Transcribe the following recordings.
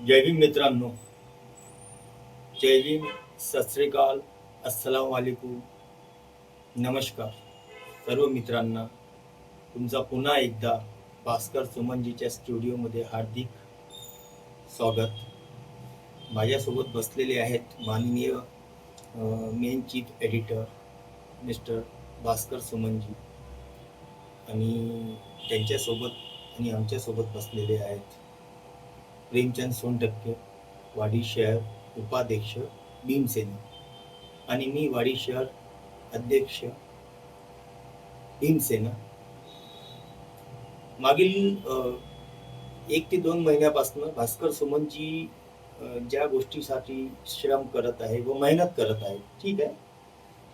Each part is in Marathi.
जय भीम मित्रांनो. जय भीम. सत अस्सलाम वालेकुम. नमस्कार. सर्व मित्रांना तुमचा पुन्हा एकदा भास्कर सुमनजीच्या स्टुडिओमध्ये हार्दिक स्वागत. माझ्यासोबत बसलेले आहेत माननीय main chief editor mister Bhaskar Sumanji. आणि त्यांच्यासोबत आणि आमच्यासोबत बसलेले आहेत प्रेमचंद सोनटक्के वाडी शहर उपाध्यक्ष भीमसेना. आणि मी वाडी शहर अध्यक्ष भीमसेना. मागील एक ते दोन महिन्यापासून भास्कर सुमनजी ज्या गोष्टीसाठी श्रम करत आहे व मेहनत करत आहे ठीक आहे?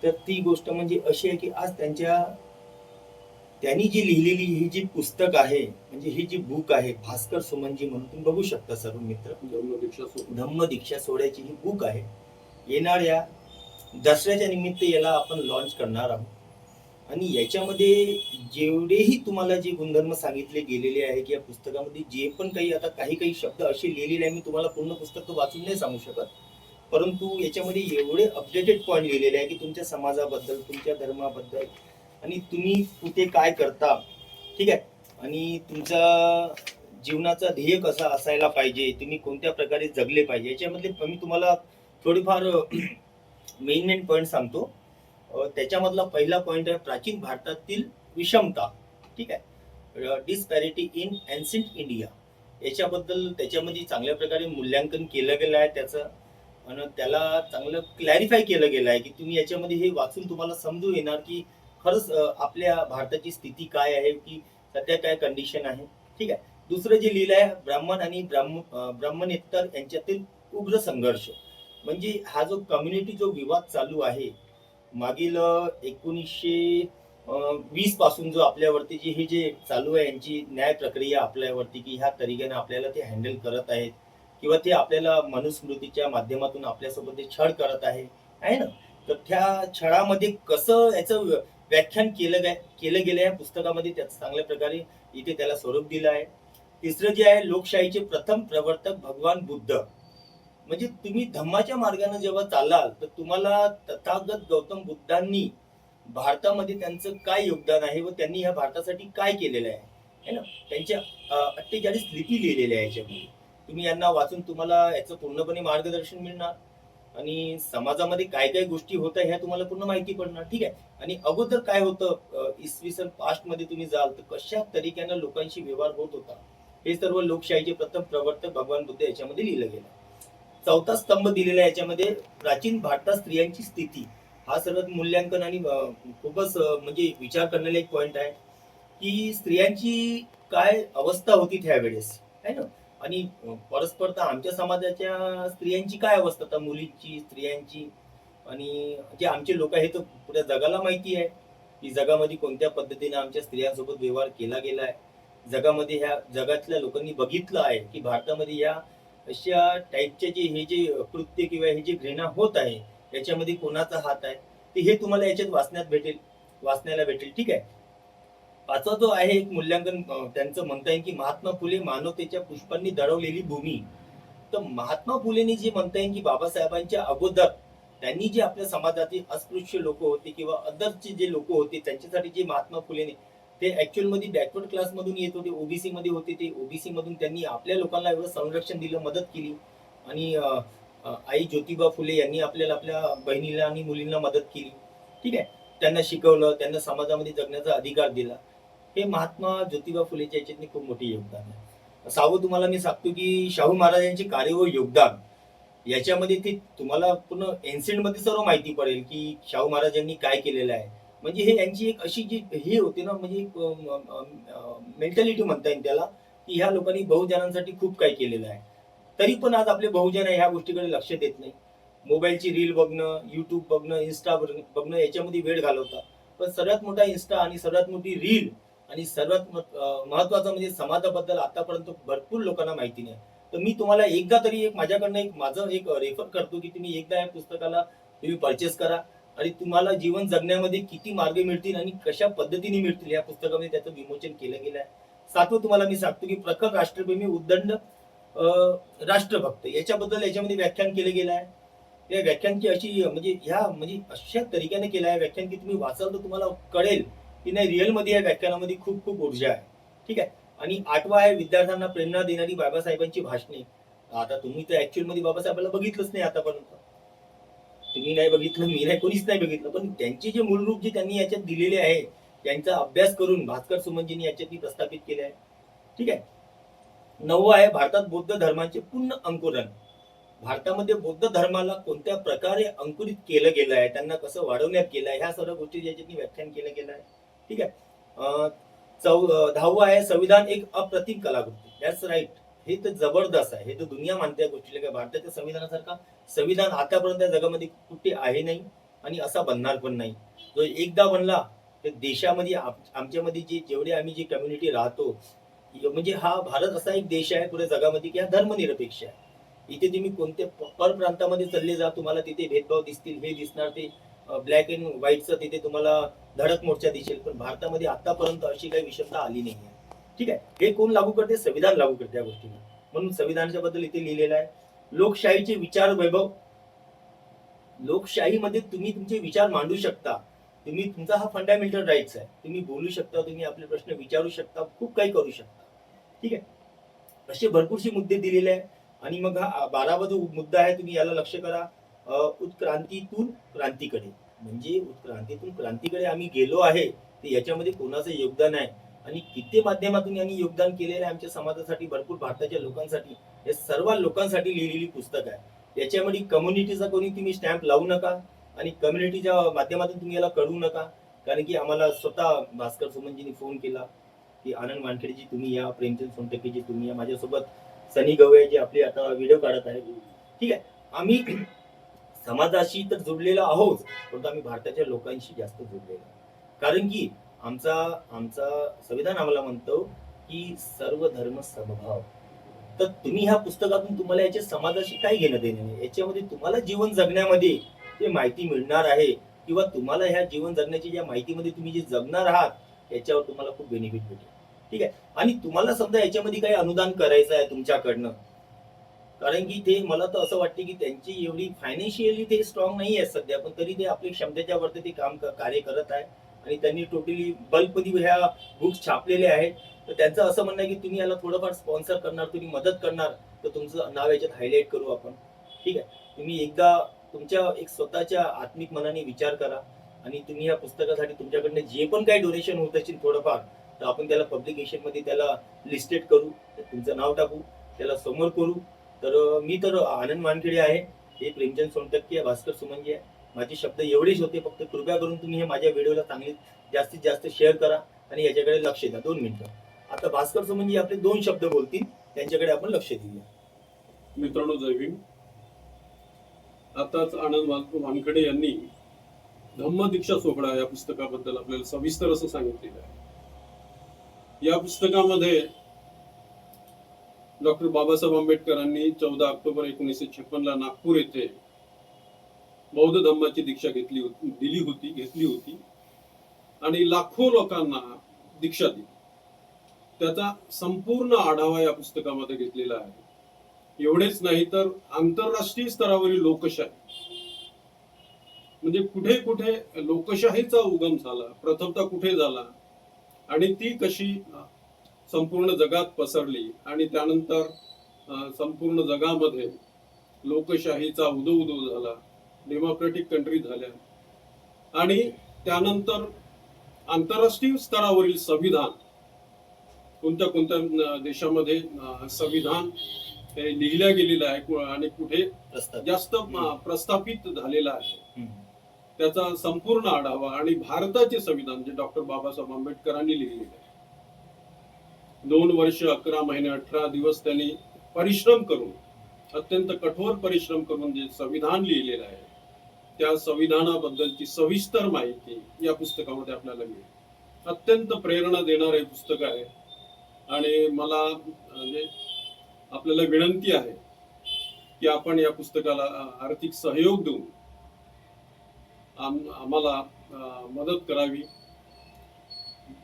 तर ती गोष्ट म्हणजे अशी आहे की आज त्यांच्या त्यांनी जी लिहिलेली ही जी पुस्तक आहे म्हणजे ही जी बुक आहे भास्कर सुमनजी म्हणून तुम्ही बघू शकता सर्व मित्र. धम्म दीक्षा सोहळ्याची ही बुक आहे. येणाऱ्या दसऱ्याच्या निमित्त याला आपण लॉन्च करणार आहोत. आणि याच्यामध्ये जेवढेही तुम्हाला जे गुणधर्म सांगितले गेलेले आहे की या पुस्तकामध्ये जे पण काही आता काही काही शब्द असे लिहिलेले आहे मी तुम्हाला पूर्ण पुस्तक तो वाचून नाही सांगू शकत. परंतु याच्यामध्ये एवढे अपडेटेड पॉईंट लिहिलेले आहे की तुमच्या समाजाबद्दल तुमच्या धर्माबद्दल आणि तुम्ही कुठे काय करता ठीक आहे? आणि तुमचा जीवनाचा ध्येय कसा असायला पाहिजे तुम्ही कोणत्या प्रकारे जगले पाहिजे याच्यामधले मी तुम्हाला थोडीफार मेन मेन पॉईंट सांगतो. त्याच्यामधला पहिला पॉईंट आहे प्राचीन भारतातील विषमता ठीक आहे? डिस्पॅरिटी इन अँसेंट इंडिया याच्याबद्दल त्याच्यामध्ये चांगल्या प्रकारे मूल्यांकन केलं गेलं आहे त्याचं. आणि त्याला चांगलं क्लॅरिफाय केलं गेलं आहे की तुम्ही याच्यामध्ये हे वाचून तुम्हाला समजून येणार की खरंच आपल्या भारताची स्थिती काय आहे की सध्या काय कंडिशन आहे? ठीक आहे. दुसरं जे लिहिलं आहे ब्राह्मण आणि ब्राह्म ब्राह्मणेतर यांच्यातील उग्र संघर्ष. म्हणजे हा जो कम्युनिटी जो विवाद चालू आहे मागील एकोणीसशे वीसपासून जो आपल्यावरती जे हे जे चालू आहे यांची न्याय प्रक्रिया आपल्यावरती की ह्या तरीक्याने आपल्याला ते हँडल करत आहेत किंवा ते आपल्याला मनुस्मृतीच्या माध्यमातून आपल्यासोबत ते छळ करत आहे आहे ना? तर त्या छळामध्ये कसं याचं व्याख्यान केलं गे केलं गेलं या पुस्तकामध्ये त्यात चांगल्या प्रकारे इथे त्याला स्वरूप दिलं आहे. तिसरं जे आहे लोकशाहीचे प्रथम प्रवर्तक भगवान बुद्ध. म्हणजे तुम्ही धम्माच्या मार्गाने जेव्हा चालाल तर तुम्हाला तथागत गौतम बुद्धांनी भारतामध्ये त्यांचं काय योगदान आहे व त्यांनी ह्या भारतासाठी काय केलेलं आहे? है ना? त्यांच्या अठ्ठेचाळीस लिपी लिहिलेल्या आहे याच्यामध्ये. तुम्ही यांना वाचून तुम्हाला याचं पूर्णपणे मार्गदर्शन मिळणार. आणि समाजामध्ये काय काय गोष्टी होत आहे ह्या तुम्हाला पूर्ण माहिती पडणार ठीक आहे? आणि अगोदर काय होतं इसवी सन पास्टमध्ये तुम्ही जाल तर कशा तरीक्यानं लोकांशी व्यवहार होत होता? हे सर्व लोकशाहीचे प्रथम प्रवर्तक भगवान बुद्ध याच्यामध्ये लिहिलं गेलं. चौथा स्तंभ दिलेला याच्यामध्ये प्राचीन भारतात स्त्रियांची स्थिती. हा सर्वात मूल्यांकन आणि खूपच म्हणजे विचार करण्याला एक पॉइंट आहे. की स्त्रियांची काय अवस्था होती त्यावेळेस है ना? आणि परस्परता परस्पर तर आमच्या समाजाच्या स्त्रियांची काय अवस्था? तर मुलींची स्त्रियांची. आणि जे आमचे लोक आहेत तर पुऱ्या जगाला माहिती आहे. की जगामध्ये कोणत्या पद्धतीने आमच्या स्त्रियांसोबत व्यवहार केला गेला आहे? जगामध्ये ह्या जगातल्या लोकांनी बघितलं आहे की भारतामध्ये या अशा टाईपचे जे हे जे कृत्य किंवा हे जे घृणा होत आहे याच्यामध्ये कोणाचा हात आहे? ते हे तुम्हाला याच्यात वाचण्यात भेटेल. वाचण्याला भेटेल. ठीक आहे? पाचवा जो आहे एक मूल्यांकन त्यांचं म्हणता येईल की महात्मा फुले मानवतेच्या पुष्पांनी दडवलेली भूमी. तर महात्मा फुलेंनी जे म्हणता येईल की बाबासाहेबांच्या अगोदर त्यांनी जे आपल्या समाजातील अस्पृश्य लोक होते किंवा अदरचे जे लोक होते त्यांच्यासाठी जे महात्मा फुलेने ते ऍक्च्युअलमध्ये बॅकवर्ड क्लास मधून येत होते ओबीसी मध्ये होते ते. ओबीसी मधून त्यांनी आपल्या लोकांना एवढं संरक्षण दिलं मदत केली. आणि आई ज्योतिबा फुले यांनी आपल्याला आपल्या बहिणीला आणि मुलींना मदत केली. ठीक आहे? त्यांना शिकवलं त्यांना समाजामध्ये जगण्याचा अधिकार दिला. हे महात्मा ज्योतिबा फुलेच्या याच्यातनी खूप मोठे योगदान आहे. सावं तुम्हाला मी सांगतो की शाहू महाराजांचे कार्य व योगदान याच्यामध्ये ते तुम्हाला पूर्ण एन्सेंटमध्ये सर्व माहिती पडेल की शाहू महाराजांनी काय केलेलं आहे. म्हणजे हे यांची एक अशी जी हे होती ना म्हणजे मेंटॅलिटी म्हणता येईल त्याला की ह्या लोकांनी बहुजनांसाठी खूप काही केलेलं आहे. तरी पण आज आपले बहुजन ह्या गोष्टीकडे लक्ष देत नाही. मोबाईलची रील बघणं युट्यूब बघणं इन्स्टा बघणं याच्यामध्ये वेळ घालवतात. पण सर्वात मोठा इन्स्टा आणि सर्वात मोठी रील आणि सर्वात महत्वाचं म्हणजे समाजाबद्दल आतापर्यंत भरपूर लोकांना माहिती नाही. तर मी तुम्हाला एकदा तरी एक माझ्याकडनं एक माझं एक रेफर करतो की तुम्ही एकदा या पुस्तकाला तुम्ही परचेस करा. आणि तुम्हाला जीवन जगण्यामध्ये किती मार्ग मिळतील आणि कशा पद्धतीने मिळतील या पुस्तकामध्ये त्याचं विमोचन केलं गेलं आहे. सातवं तुम्हाला मी सांगतो की प्रखर राष्ट्रप्रेमी उद्दंड राष्ट्रभक्त याच्याबद्दल याच्यामध्ये व्याख्यान केलं गेलं आहे. या व्याख्यानची अशी म्हणजे ह्या म्हणजे अशा तरीक्याने केलं आहे व्याख्यान की तुम्ही वाचाल तर तुम्हाला कळेल की नाही रिअलमध्ये या व्याख्यानामध्ये खूप खूप ऊर्जा आहे. ठीक आहे? आणि आठवा आहे विद्यार्थ्यांना प्रेरणा देणारी बाबासाहेबांची भाषणे. आता तुम्ही तर ऍक्च्युअलमध्ये बाबासाहेबांना बघितलंच नाही आतापर्यंत. तुम्ही नाही बघितलं मी नाही कोणीच नाही बघितलं. पण त्यांचे जे मूलरूप जे त्यांनी याच्यात दिलेले आहे त्यांचा अभ्यास करून भास्कर सुमनजींनी याच्यात प्रस्थापित केले आहे. ठीक आहे? नववं आहे भारतात बौद्ध धर्माचे पूर्ण अंकुरण. भारतामध्ये बौद्ध धर्माला कोणत्या प्रकारे अंकुरित केलं गेलं आहे त्यांना कसं वाढवण्यात केलं आहे ह्या सर्व गोष्टी याच्यात व्याख्यान केलं गेलं आहे ठीक आहे. चौ दहावं आहे संविधान एक अप्रतिम कलाकृती. दॅट्स राईट हे तर जबरदस्त आहे. हे तर दुनिया मानते या गोष्टीला काय भारताच्या संविधानासारखा संविधान आतापर्यंत या जगामध्ये कुठे आहे नाही आणि असा बनणार पण नाही. जो एकदा बनला तर देशामध्ये आमच्यामध्ये जे जेवढे आम्ही जी कम्युनिटी राहतो म्हणजे हा भारत असा एक देश आहे पुऱ्या जगामध्ये की हा धर्मनिरपेक्ष आहे. इथे तुम्ही कोणत्या पर परप्रांतामध्ये चालले जा तुम्हाला तिथे भेदभाव दिसतील हे दिसणार ते. ब्लॅक अँड व्हाईटचं तिथे तुम्हाला धडक मोर्चा दिसेल पण भारतामध्ये आतापर्यंत अशी काही विषमता आली नाही आहे ठीक आहे? हे कोण लागू करते? संविधान लागू करते या गोष्टीला. म्हणून संविधानाच्या बद्दल इथे लिहिलेलं आहे लोकशाहीचे विचार वैभव. लोकशाहीमध्ये तुम्ही तुमचे विचार मांडू शकता. तुम्ही तुमचा हा फंडामेंटल राईट्स आहे. तुम्ही बोलू शकता तुम्ही आपले प्रश्न विचारू शकता खूप काही करू शकता. ठीक आहे? असे भरपूरसे मुद्दे दिलेले आहे. आणि मग हा बारावा जो मुद्दा आहे तुम्ही याला लक्ष करा. उत्क्रांतीतून क्रांतीकडे. म्हणजे उत्क्रांतीतून क्रांतीकडे आम्ही गेलो आहे ते याच्यामध्ये कोणाचं योगदान आहे? आणि किती माध्यमातून यांनी योगदान केलेलं आहे आमच्या समाजासाठी भरपूर भारताच्या लोकांसाठी? या सर्व लोकांसाठी लिहिलेली पुस्तक आहे. याच्यामध्ये कम्युनिटीचा कोणी तुम्ही स्टॅम्प लावू नका आणि कम्युनिटीच्या माध्यमातून तुम्ही याला कळवू नका. कारण की आम्हाला स्वतः भास्कर सुमनजींनी फोन केला की आनंद वानखेडेजी तुम्ही या प्रेमचंद सोनटकेजी तुम्ही या माझ्यासोबत सनी गवळे जे आपले आता व्हिडिओ काढत आहे. ठीक आहे. आम्ही समाजाशी तर जुडलेला आहोत परंतु आम्ही भारताच्या लोकांशी जास्त जोडलेलो कारण की आमचा आमचा संविधान आम्हाला म्हणतो की सर्व धर्म समभाव. तर तुम्ही ह्या पुस्तकातून तुम्हाला याच्या समाजाशी काय घेणं देणं नाही. याच्यामध्ये तुम्हाला जीवन जगण्यामध्ये ते माहिती मिळणार आहे किंवा तुम्हाला ह्या जीवन जगण्याची ज्या माहितीमध्ये तुम्ही जे जगणार आहात याच्यावर तुम्हाला खूप बेनिफिट भेटेल. ठीक आहे? आणि तुम्हाला समजा याच्यामध्ये काही अनुदान करायचं आहे तुमच्याकडनं कारण की ते मला तर असं वाटते की त्यांची एवढी फायनान्शियली ते स्ट्रॉंग नाही आहे सध्या पण तरी ते आपल्या क्षमतेच्या वरती ते काम कार्य करत आहे आणि त्यांनी टोटली बल्कमध्ये ह्या बुक्स छापलेले आहेत. तर त्यांचं असं म्हणणं आहे की तुम्ही याला थोडंफार स्पॉन्सर करणार तुम्ही मदत करणार तर तुमचं नाव याच्यात हायलाईट करू आपण. ठीक आहे? तुम्ही एकदा तुमच्या एक स्वतःच्या आत्मिक मनाने विचार करा आणि तुम्ही या पुस्तकासाठी तुमच्याकडनं जे पण काही डोनेशन होत असेल थोडंफार तर आपण त्याला पब्लिकेशनमध्ये त्याला लिस्टेड करू तुमचं नाव टाकू त्याला समोर करू तर मी तर आनंद मानखेडे आहे. हे प्रेमचंद सोनटक्के आहे भास्कर सुमनजी आहे. माझे शब्द एवढेच होते फक्त कृपया करून तुम्ही हे माझ्या व्हिडिओला चांगले जास्तीत जास्त शेअर करा आणि याच्याकडे लक्ष द्या. दोन मिनिटं. आता भास्कर सुमनजी आपले दोन शब्द बोलतील त्यांच्याकडे आपण लक्ष देऊया. मित्रांनो जय भीम. आताच आनंद वान- वानखडे यांनी धम्म दीक्षा सोहळा या पुस्तकाबद्दल आपल्याला सविस्तर असं सांगितलेलं आहे. या पुस्तकामध्ये डॉक्टर बाबासाहेब आंबेडकरांनी चौदा ऑक्टोबर एकोणीसशे छप्पन ला नागपूर येथे बौद्ध धम्माची दीक्षा घेतली होती दिली होती घेतली होती. आणि लाखो लोकांना दीक्षा दिली. त्याचा संपूर्ण आढावा या पुस्तकामध्ये घेतलेला आहे. एवढेच नाही तर आंतरराष्ट्रीय स्तरावरील लोकशाही. म्हणजे कुठे कुठे लोकशाहीचा उगम झाला प्रथमता कुठे झाला आणि ती कशी संपूर्ण जगात पसरली आणि त्यानंतर संपूर्ण जगामध्ये लोकशाहीचा उदो उदो झाला डेमोक्रेटिक कंट्री झाल्या. आणि त्यानंतर आंतरराष्ट्रीय स्तरावरील संविधान कोणत्या कोणत्या देशामध्ये संविधान हे लिहिल्या गेलेलं आहे आणि कुठे जास्त प्रस्थापित झालेला आहे. त्याचा संपूर्ण आढावा आणि भारताचे संविधान जे डॉक्टर बाबासाहेब आंबेडकरांनी लिहिलेले आहे. दोन वर्ष अकरा महिने अठरा दिवस त्यांनी परिश्रम करून अत्यंत कठोर परिश्रम करून जे संविधान लिहिलेलं आहे त्या संविधानाबद्दलची सविस्तर माहिती या पुस्तकामध्ये आपल्याला मिळेल. अत्यंत प्रेरणा देणारं हे पुस्तक आहे. आणि मला म्हणजे आपल्याला विनंती आहे की आपण या पुस्तकाला आर्थिक सहयोग देऊन आम- आम्हाला मदत करावी.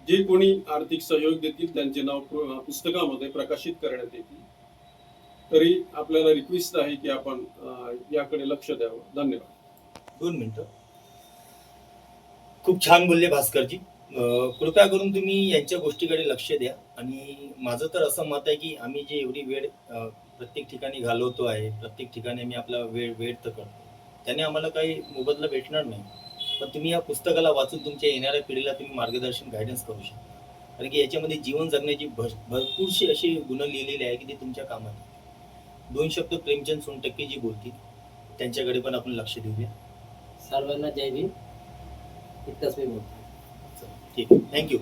जे कोणी आर्थिक सहयोग देतील त्यांचे नाव पुस्तकामध्ये प्रकाशित करण्यात येतील. तरी आपल्याला रिक्वेस्ट आहे की आपण याकडे लक्ष द्यावं. धन्यवाद. दोन मिनिटं. खूप छान बोलले भास्करजी. अं, कृपया करून तुम्ही यांच्या गोष्टीकडे लक्ष द्या. आणि माझं तर असं मत आहे की आम्ही जे एवढी वेळ प्रत्येक ठिकाणी घालवतो आहे प्रत्येक ठिकाणी आम्ही आपला वेळ वेळ तर करतो. त्याने आम्हाला काही मोबदला भेटणार नाही. पण तुम्ही या पुस्तकाला वाचून तुमच्या येणाऱ्या पिढीला तुम्ही मार्गदर्शन गायडन्स करू शकता. कारण की याच्यामध्ये जीवन जगण्याची भर भरपूरशी अशी गुण लिहिलेली आहे की ते तुमच्या कामात. दोन शब्द प्रेमचंद सोनटक्के जी बोलतील. त्यांच्याकडे पण आपण लक्ष देऊया. सर्वांना जय भीम. इतकंच मी बोलतो. चला, ठीक आहे. थँक्यू